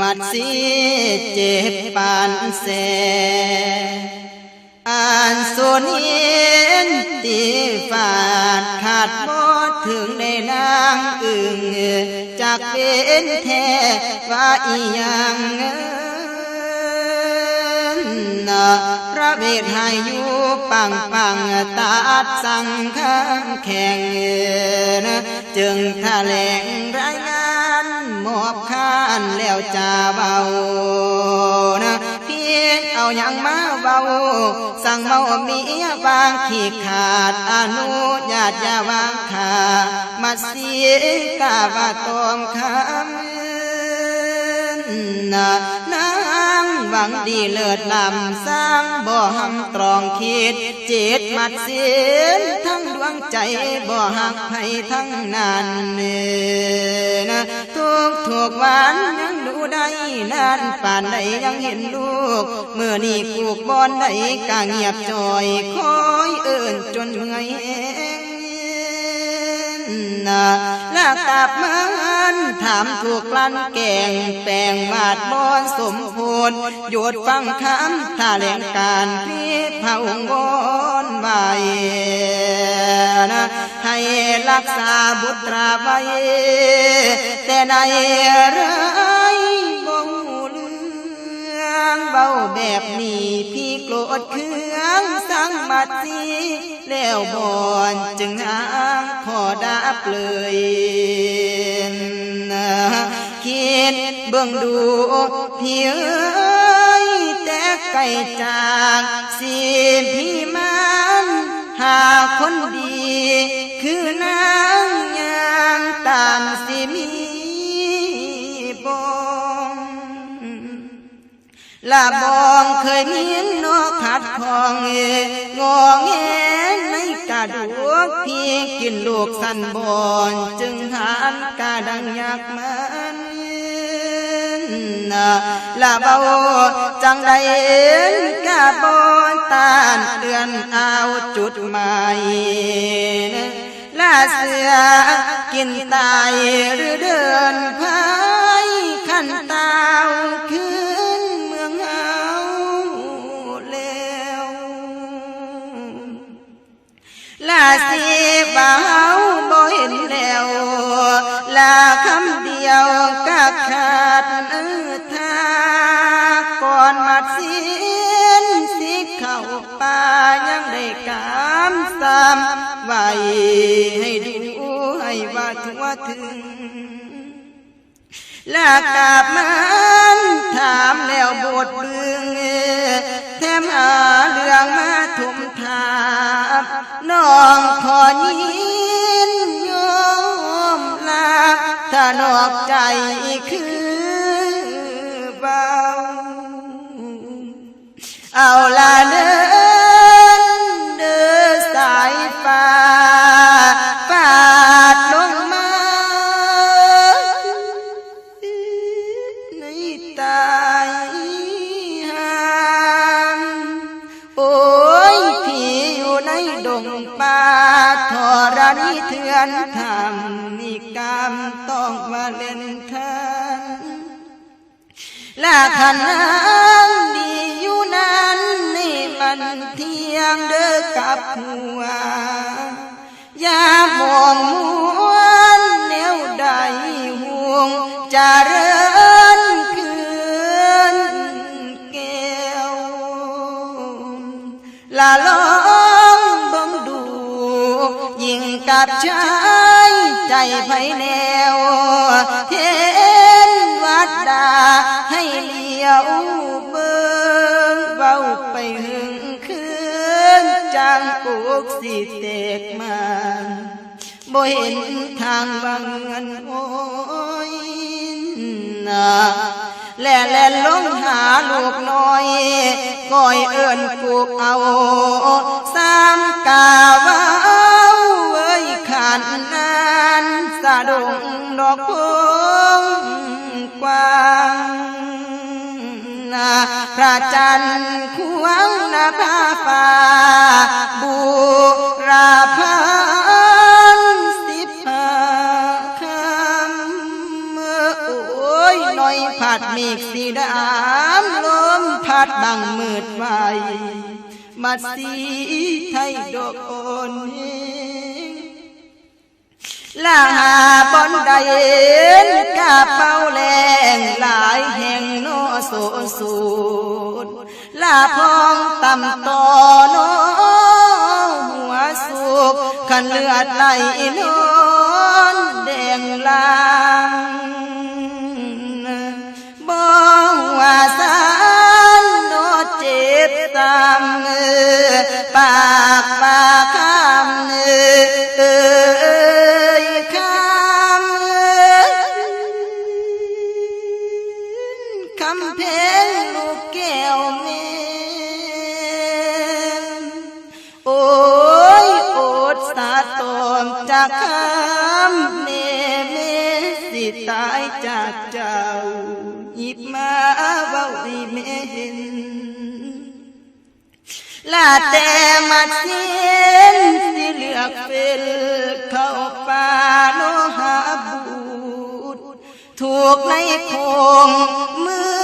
มัดสีเจ็บปานแสอ่านสุนีนตีฝาดขาดบ่ถึงในนางอึงจากเป็นแท้ว่าอียังนะพระเวทให้อยู่ปังปังตาดสังข้างแข่งนะจึงแถลงรายงาน อบข้านแล้วจะเบานะเพียงเอาอย่างมาเบา สั่งเมาเมียบางขีดขาดอนุญาตอย่าวางขามาเสียกาว่าตอมคำนะนางหวังดีเลิศลำสร้างบ่หำตรองคิดจิตมัดเสียนทั้งดวงใจบ่หักไผทั้งนั้นเนนะ กถูกหวานยังดูได้นานป่านใดยังเห็นลูกเมื่อนี่กูกบอนใดกะเงียบจอยคอยเอิ่นจนเมื่อยเองนะลากกลับมันถามถูกลันแกงแปลงมาดบอนสมพูนหยุดฟังคำท่าแหลงการพี่พระองค์วอนไว้นะ รักษาบุตราไว้ แต่ในไรบ่หูเรื่องเบาแบบนี้พี่โกรธเคืองสังบัดสีแล้วบอนจึงหาขอดับเลยนคิดเบื้องดูพี่เอ้ยแต่ไกลจากสีพี่มันหาคน คือนางยางตามสิมีบองลาบองเคยเมียนนกขัดของเงอแงในกระดูกพี่กินลูกสันบอนจึงหันกาดังอยากมันนะลาเบาจังใดเอนกาบอนตานเดือนเอาจุดหมาย ลาเสือ กินตายหรือเดินพายขันตาวขึ้นเมืองเฮาแล้วลาสีบ่าวบ่เห็นแล้วลาคำเดียวก็ขาด ลากาบมันถามแล้วบทเบืองแถมหาเรื่องมาทุ่มถามน้องขอยินยอมลาถ้านอกใจคือเบาเอาละเรณีเถื่อนทำนิกรรมต้องมาเล่นทันลาขันนดีอยู่นั้นนี่มันเที่ยงเด้อกับหัวอย่ามองมัวแนวใดห่วงจะเริญคืนแก้วลาลอ กับชายใจไฟแนวเห็นวัดดาให้เลี้ยวเบิ่งเบาไปหึงคืนจังกุกสิเตกมาบ่เห็นทางบางเงินโอ้ยนาแล่แล่ลงหาลูกน้อยก้อยเอิ้นกูกเอาสามกาวา ยขันนานสะดุงดอกพงกว้างนาพระจันทร์ควงนาภาฟ้าบูราพันสิบห้าคำโอ้ยน้อยผัดเมฆสีดำลมพัดบังมืดไฟมาสีไทยดอกอ่อนเลาหาบอนใดนกาเป้าแรงหลายแห่งโนโสสูดลาพองต่ำต่อโนหัวสุกขันเลือดไหลนอนแดงลางบ่ว่าสารโนเจ็บตามมือปากปาก ตายจากเจ้าหยิบมาเว้าให้แม่เห็นลาแต่มาเสียนสิเลือกเป็นเข้าป่าโนหาบูดถูกในคงมือ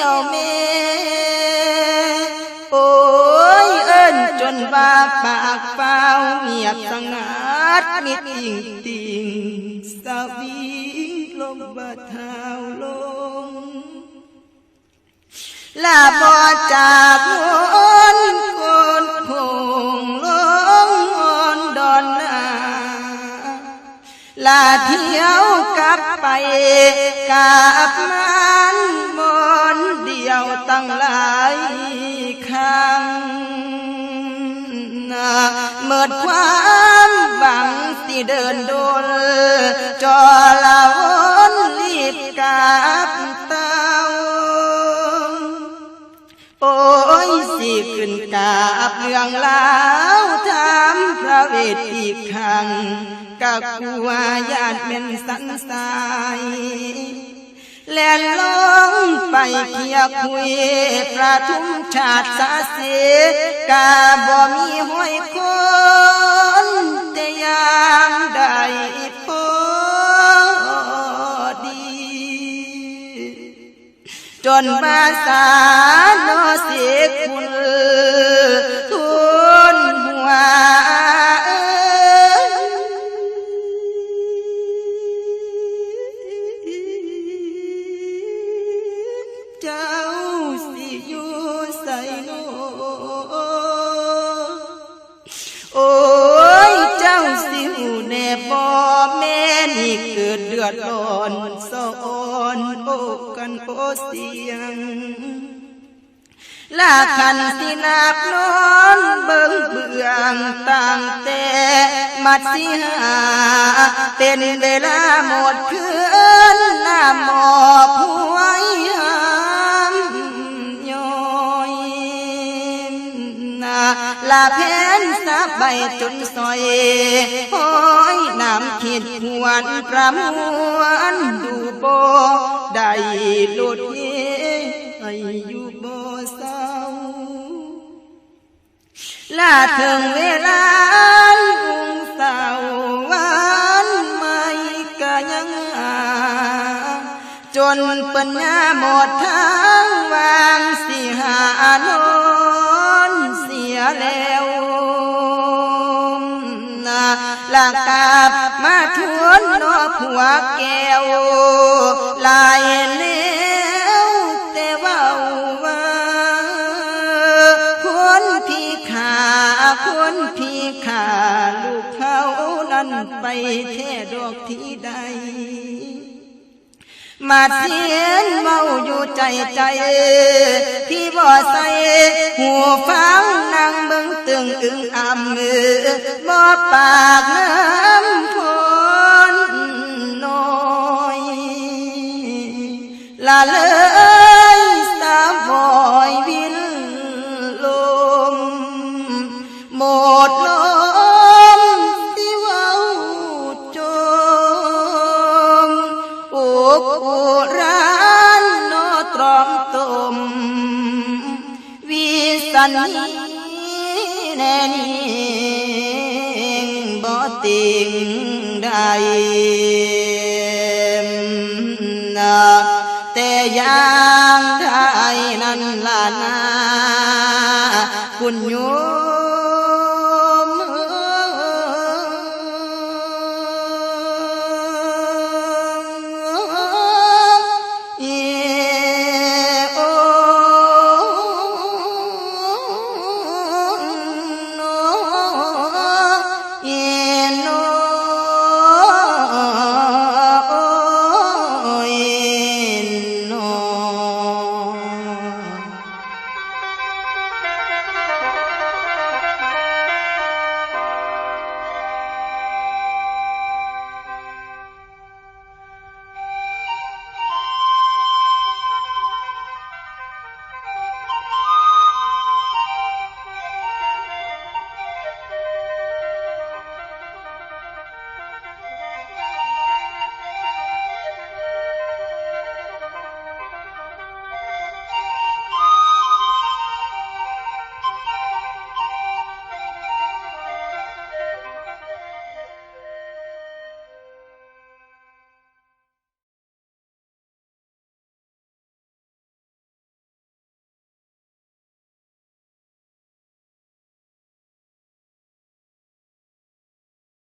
ลูกแก้วเมโอ้ยเอิ้นจนว่าปากเปล่าเงียบสงัดมิดติ่งติ่งสวิงลมบาเท้าลงลาบอจากโนคนคงลงอนดอนนาลาเที่ยวกลับไปกับมัน เดียวตั้งหลายครั้งเมิดความหวังสิเดินโดนจอลาวนรีบกลับเต้าโอ้ยสิขึ้นกาบเรื่องลาวทำพระเวทอีกครั้งกับกูว่าญาติเป็นสันสาย แล่นลงไปเคียคุยประทุมชาติสาเสกาบ่มีห้อยคนแต่ยามใดพอดี จนภาสาโนเสียคุ กันโอ้เสียงลาคันสินาบนอนเบิ่งเบื้องต่างแต่มัดสิหา เป็นเวลาหมดคืนหน้าหมอกหวยหามย้อยนาลาแพ นสาใบจนซอยห้อยน้ำขีดหวนประมวนดูโบได้หลุดเยให้อยู่โบเศร้าลาถึงเวลาลุงสาววันไม่ก็ยังหาจนปัญญาหมดทางวางสางกาบมาทวนนอผัวแก้วลายเล้วแต่ว่าว่าคนพี่ขาคนพี่ขาลูกเขานั้นไปแท่ดอกที่ใด มาเสียนเมาอยู่ใจใจที่บ่ใส่หูฟังนั่งเบิ่งตึงอึงอ่ำมือบ่ปากน้ำพนน้อย ละเลย แน่นิ่งบ่ติงใดนะแต่ยางไทยนั้นล่ะนาคุณโย